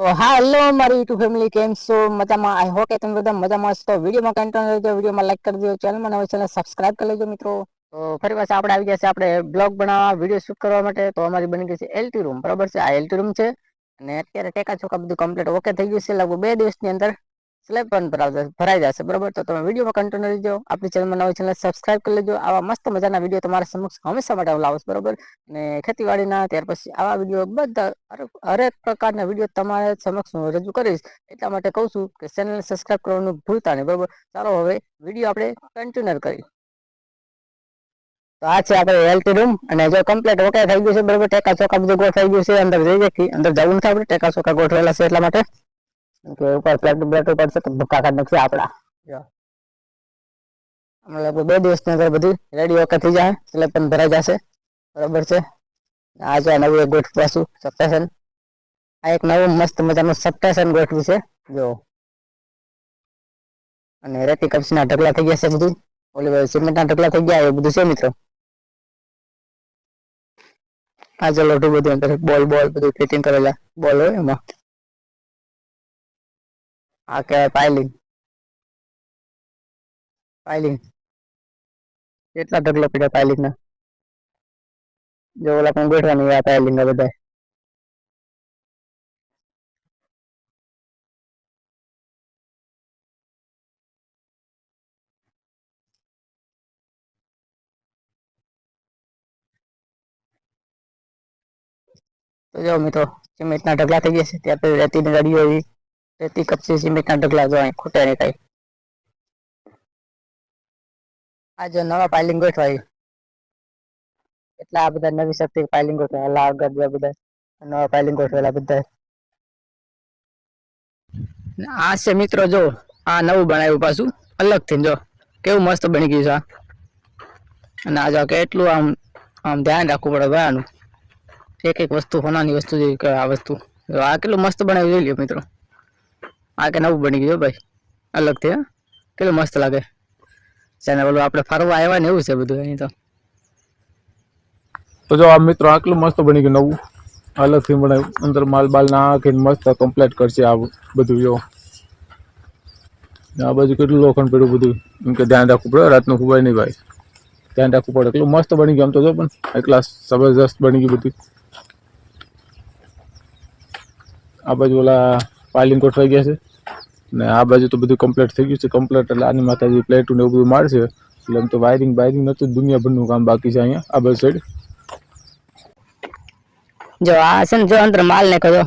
તો હાલો મારી YouTube family, કેમ છો? મજામાં? આઈ હોપ કે તમે બધા મજામાં છો વિડીયોમાં કન્ટિન્યુ રહેજો વિડીયોમાં લાઈક કરી દેજો. ચેનલમાં નવા ચેનલ સબસ્ક્રાઇબ કરી લેજો મિત્રો. તો ફરી પાછા આપણે આવી ગયા છે આપણે બ્લોગ બનાવવા વીડિયો શૂટ કરવા માટે. તો અમારી બની ગઈ છે એલટી રૂમ બરાબર છે? આ એલટી રૂમ છે. અને અત્યારે ટેકા ચોકા બધું કમ્પ્લીટ ઓકે થઈ ગયું છે. લગભગ બે દિવસની અંદર સ્લેબ પણ ભરાઈ જશે. બરોબર? તો તમે વિડીયોમાં કન્ટિન્યુ રહેજો. આપણી ચેનલમાં નવી ચેનલ સબસ્ક્રાઇબ કરી લેજો. આવા મસ્ત મજાના વીડિયો તમારા સમક્ષ હંમેશા માટે હું લાવું બરોબર? અને ખેતીવાડીના, ત્યાર પછી આવા વીડિયો બધા હરેક- પ્રકારના વીડિયો તમારે સમક્ષ હું રજૂ કરીશ. એટલા માટે કહું છું કે ચેનલ સબસ્ક્રાઇબ કરવાનું ભૂલતા નહીં. બરોબર? ચાલો હવે વીડિયો આપણે કન્ટિન્યુ કરી તો આ છે આપણે એલટી રૂમ અને જો કમ્પ્લીટ ઓકે થઈ ગયું છે. બરાબર? ટેકા ચોકા બધું ગોઠવાઈ ગયું છે. અંદર જઈ જઈ અંદર જવું નથી આપણે. ટેકા ચોકા ગોઠવેલા છે એટલા માટે. કે ઉપર પ્લેટ બ્લેટ પડશે તો ભૂકા કાઢ નાખશે આપણા. હમણાં લગભગ બે દિવસની અંદર બધી રેડી ઓકે થઈ જાય પણ ભરાઈ જશે. બરાબર છે? આ છે નવું એક ગોઠવાશું સપ્ટેશન આ એક નવું મસ્ત મજાનું સપ્ટેશન ગોઠવ્યું છે. જો. અને રેતી કપસીના ઢગલા થઈ ગયા છે બધું. ઓલી સિમેન્ટના ઢગલા થઈ ગયા એ બધું છે મિત્રો. આ જો લોટું બધું અંદર બોલ બોલ બધું ફિટિંગ કરેલા. બોલ હોય એમાં. આ કહેવાય પાયલિંગ પાયલિંગ કેટલા ઢગલો પડ્યા ના? જો ઓલા પણ ગોઠવાની આ પાયલિંગ બધા તો જો મિત્રો એટલા ઢગલા થઈ ગયા છે, ત્યાં પછી રેતીની ગાડીઓ આવી. રેતી કપચી, સિમેન્ટના ઢગલા જોવા ખૂટે નહીં કાંઈ આ જો નવા પાઇલિંગ ગોઠવાય એટલા આ બધા નવી શક્તિ પાઇલિંગ ગોઠવાયેલા આગળ બધા નવા પાઇલિંગ ગોઠવેલા બધા. આ છે મિત્રો, જો, આ નવું બનાવ્યું પાછું. અલગથી જો, કેવું મસ્ત બની ગયું છે આ. અને આ જો કેટલું આમ આમ ધ્યાન રાખવું પડે ભાઈ એક એક વસ્તુ હોનાની વસ્તુ જેવી આ વસ્તુ. આ કેટલું મસ્ત બનાવ્યું જોઈ લ્યો મિત્રો. આ કે નવું બની ગયું ભાઈ. અલગથી, હા. કેટલું મસ્ત લાગે. જેને ઓલું આપણે ફરવા આવ્યા ને એવું છે બધું અહીં તો. જો આ મિત્રો આટલું મસ્ત બની ગયું નવું. અલગથી બનાવ્યું અંદર માલ બાલ નાખીને મસ્ત કમ્પ્લીટ કરશે આ બધું, જો. આ બાજુ કેટલું લોખંડ પડ્યું બધું. એમ કે ધ્યાન રાખવું પડે, રાતનું ખુબાય નહીં ભાઈ. ધ્યાન રાખવું પડે. એટલું મસ્ત બની ગયું આમ તો જો પણ. એટલા જબરજસ્ત બની ગયું બધું. આ બાજુ ઓલા પાલિંગ ગોઠવાઈ ગયા છે. ને આ બાજુ તો બધું કમ્પ્લીટ થઈ ગયું છે કમ્પ્લીટ એટલે આની માથાજી પ્લેટું ને એવું બધું મારશે. એટલે એમ તો વાયરિંગ વાયરિંગ નતું દુનિયાભરનું કામ બાકી છે અહીંયા, આ બાજુ સાઈડ જો આ છે ને, જો અંદર માલ નાખ્યો, જો.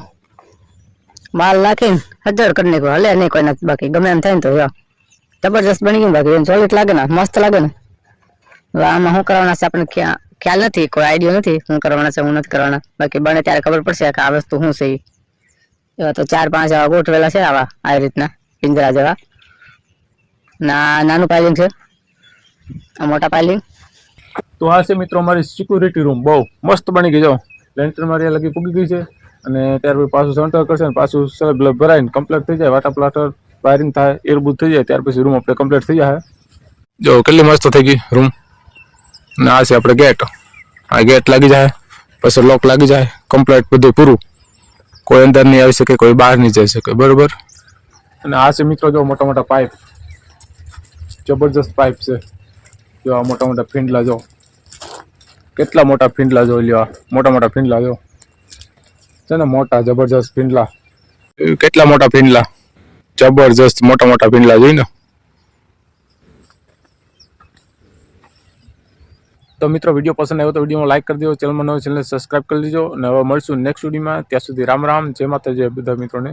માલ નાખીને હજાર કરી નાખ્યો, હલે નહીં કોઈ નથી બાકી, ગમે એમ થાય ને તો, જો. જબરજસ્ત બની ગયું બાકી સોલિડ લાગે ને, મસ્ત લાગે ને. હવે આમાં શું કરવાના છે આપણને ખ્યા- ખ્યાલ નથી, કોઈ આઈડિયા નથી શું કરવાના છે હું નથી કરવાના. બાકી બને ત્યારે ખબર પડશે કે આ વસ્તુ શું છે ઈ. એવા તો ચાર પાંચ આવા ગોઠવેલા છે આવા આ રીતના, પિંજરા જેવા. ના, નાનું પાયલિંગ છે. આ મોટા પાયલિંગ તો આ છે મિત્રો અમારી સિક્યુરિટી રૂમ બહુ મસ્ત બની ગઈ જાઓ લેન્ટર મારી લગી પૂગી ગઈ છે. અને ત્યાર પછી પાછું સેન્ટર કરશે ને પાછું સલબ ભરાઈને કમ્પ્લીટ થઈ જાય. વાટા પ્લાટર વાયરિંગ થાય એરબૂદ થઈ જાય, ત્યાર પછી રૂમ આપણે કમ્પ્લીટ થઈ જાય. જો, કેટલી મસ્ત થઈ ગઈ રૂમ ને આ છે આપણે ગેટ આ ગેટ લાગી જાય, પછી લોક લાગી જાય કમ્પ્લીટ બધું પૂરું. કોઈ અંદર નહીં આવી શકે કોઈ બહાર નહીં જઈ શકે બરોબર? અને આ છે મિત્રો જો મોટા મોટા પાઇપ. જબરજસ્ત પાઇપ છે. જો આ મોટા મોટા ફીંડલા જો. કેટલા મોટા ફીંડલા જો લ્યો મોટા મોટા ફીંડલા જો. છે ને મોટા જબરજસ્ત ફીંડલા. કેટલા મોટા ફીંડલા? જબરજસ્ત મોટા મોટા ફીંડલા જોઈ ને તો મિત્રો, વીડિયો પસંદ આવ્યો તો વિડીયોમાં લાઈક કરી દો ચેનલમાં નવો ચેનલ સબસ્ક્રાઈબ કરી દેજો. અને હવે મળશું નેક્સ્ટ વિડીયોમાં. ત્યાં સુધી રામ રામ, જય માતાજી બધા મિત્રોને.